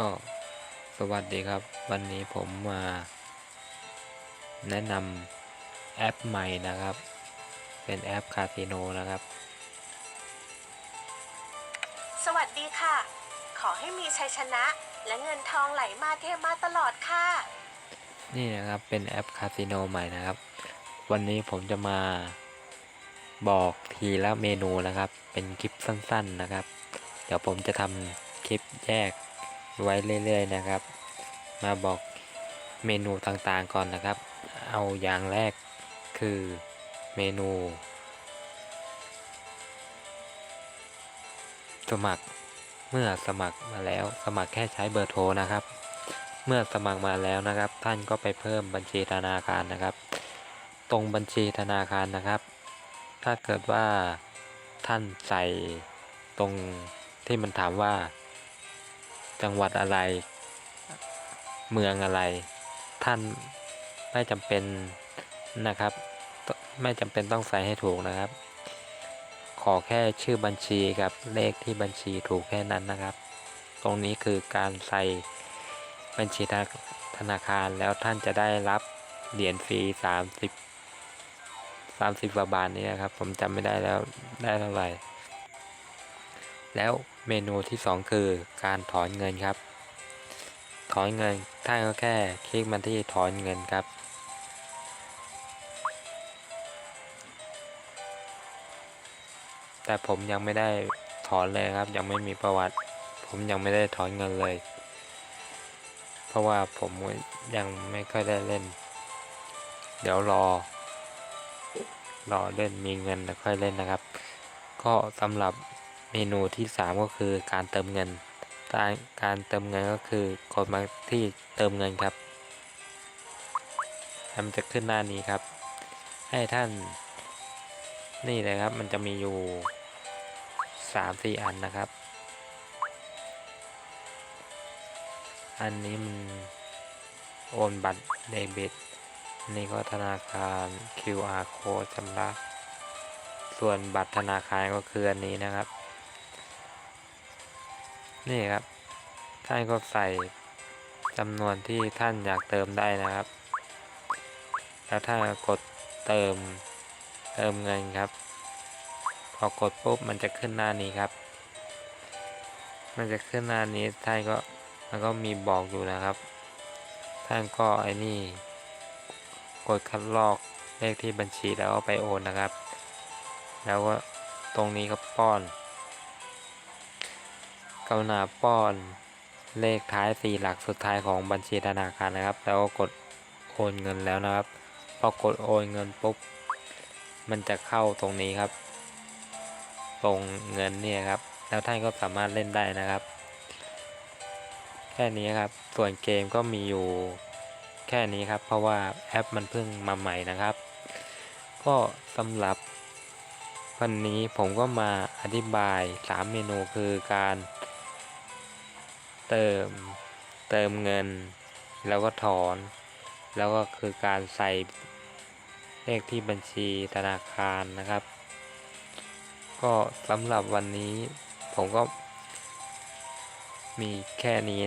ก็สวัสดีครับ วันนี้ผมมาแนะนำแอปใหม่นะครับ เป็นแอปคาสิโนนะครับ สวัสดีค่ะ ขอให้มีชัยชนะ และเงินทองไหลมาเทมาตลอดค่ะ นี่นะครับเป็นแอปคาสิโนใหม่นะครับ วันนี้ผมจะมาบอกทีละเมนูนะครับ เป็นคลิปสั้นๆนะครับ เดี๋ยวผมจะทำคลิปแยก ไว้เรื่อยๆนะครับ มาบอกเมนูต่างๆก่อนนะครับ เอาอย่างแรกคือเมนูสมัครเมื่อสมัครมาแล้ว สมัครแค่ใช้เบอร์โทรนะครับ เมื่อสมัครมาแล้วนะครับ ท่านก็ไปเพิ่มบัญชีธนาคารนะครับ ตรงบัญชีธนาคารนะครับ ถ้าเกิดว่าท่านใส่ตรงที่มันถามว่า จังหวัดอะไร เมืองอะไร ท่านไม่จำเป็นนะครับ ไม่จำเป็นต้องใส่ให้ถูกนะครับ ขอแค่ชื่อบัญชีกับเลขที่บัญชีถูกแค่นั้นนะครับ ตรงนี้คือการใส่บัญชีธนาคารแล้วท่านจะได้รับเหรียญฟรี30 30กว่าบาทนี้นะครับ ผมจำไม่ได้แล้วได้เท่าไหร่ แล้วเมนูที่ 2 คือการถอนเงินครับ ถอนเงินท่านก็แค่คลิกมาที่ถอนเงินครับ แต่ผมยังไม่ได้ถอนเลยครับ ยังไม่มีประวัติ ผมยังไม่ได้ถอนเงินเลย เพราะว่าผมยังไม่ค่อยได้เล่น เดี๋ยวรอ รอเล่นมีเงินแล้วค่อยเล่นนะครับ ก็สำหรับ มนูที่ 3 ก็คือการเติมเงินการการเติมเงินก็คือกดมาที่เติมเงินครับมันจะขึ้นหน้านี้ครับ ให้ท่านนี่เลยครับ มันจะมีอยู่สามสี่อันนะครับ อันนี้มันโอนบัตรเดบิตนี่ก็ธนาคาร QR code ชำระส่วนบัตรธนาคารก็คืออันนี้นะครับ นี่ครับ ท่านก็ใส่จำนวนที่ท่านอยากเติมได้นะครับ แล้วถ้ากดเติมเติมเงินครับ พอกดปุ๊บมันจะขึ้นหน้านี้ครับ มันจะขึ้นหน้านี้ท่านก็มันก็มีบอกอยู่นะครับ ท่านก็ไอ้นี่ กดคัดลอกเลขที่บัญชีแล้วก็ไปโอนนะครับ แล้วก็ตรงนี้ก็ป้อน กรุณาป้อนเลขท้ายสี่หลักสุดท้ายของบัญชีธนาคารนะครับ แล้วก็กดโอนเงินแล้วนะครับ พอกดโอนเงินปุ๊บ มันจะเข้าตรงนี้ครับ ตรงเงินเนี่ยครับ แล้วท่านก็สามารถเล่นได้นะครับ แค่นี้ครับ ส่วนเกมก็มีอยู่แค่นี้ครับ เพราะว่าแอปมันเพิ่งมาใหม่นะครับ ก็สำหรับวันนี้ผมก็มาอธิบาย 3 เมนูคือการ เติม เติมเงิน แล้วก็ถอน แล้วก็คือการใส่เลขที่บัญชีธนาคารนะครับ ก็สำหรับวันนี้ผมก็มีแค่นี้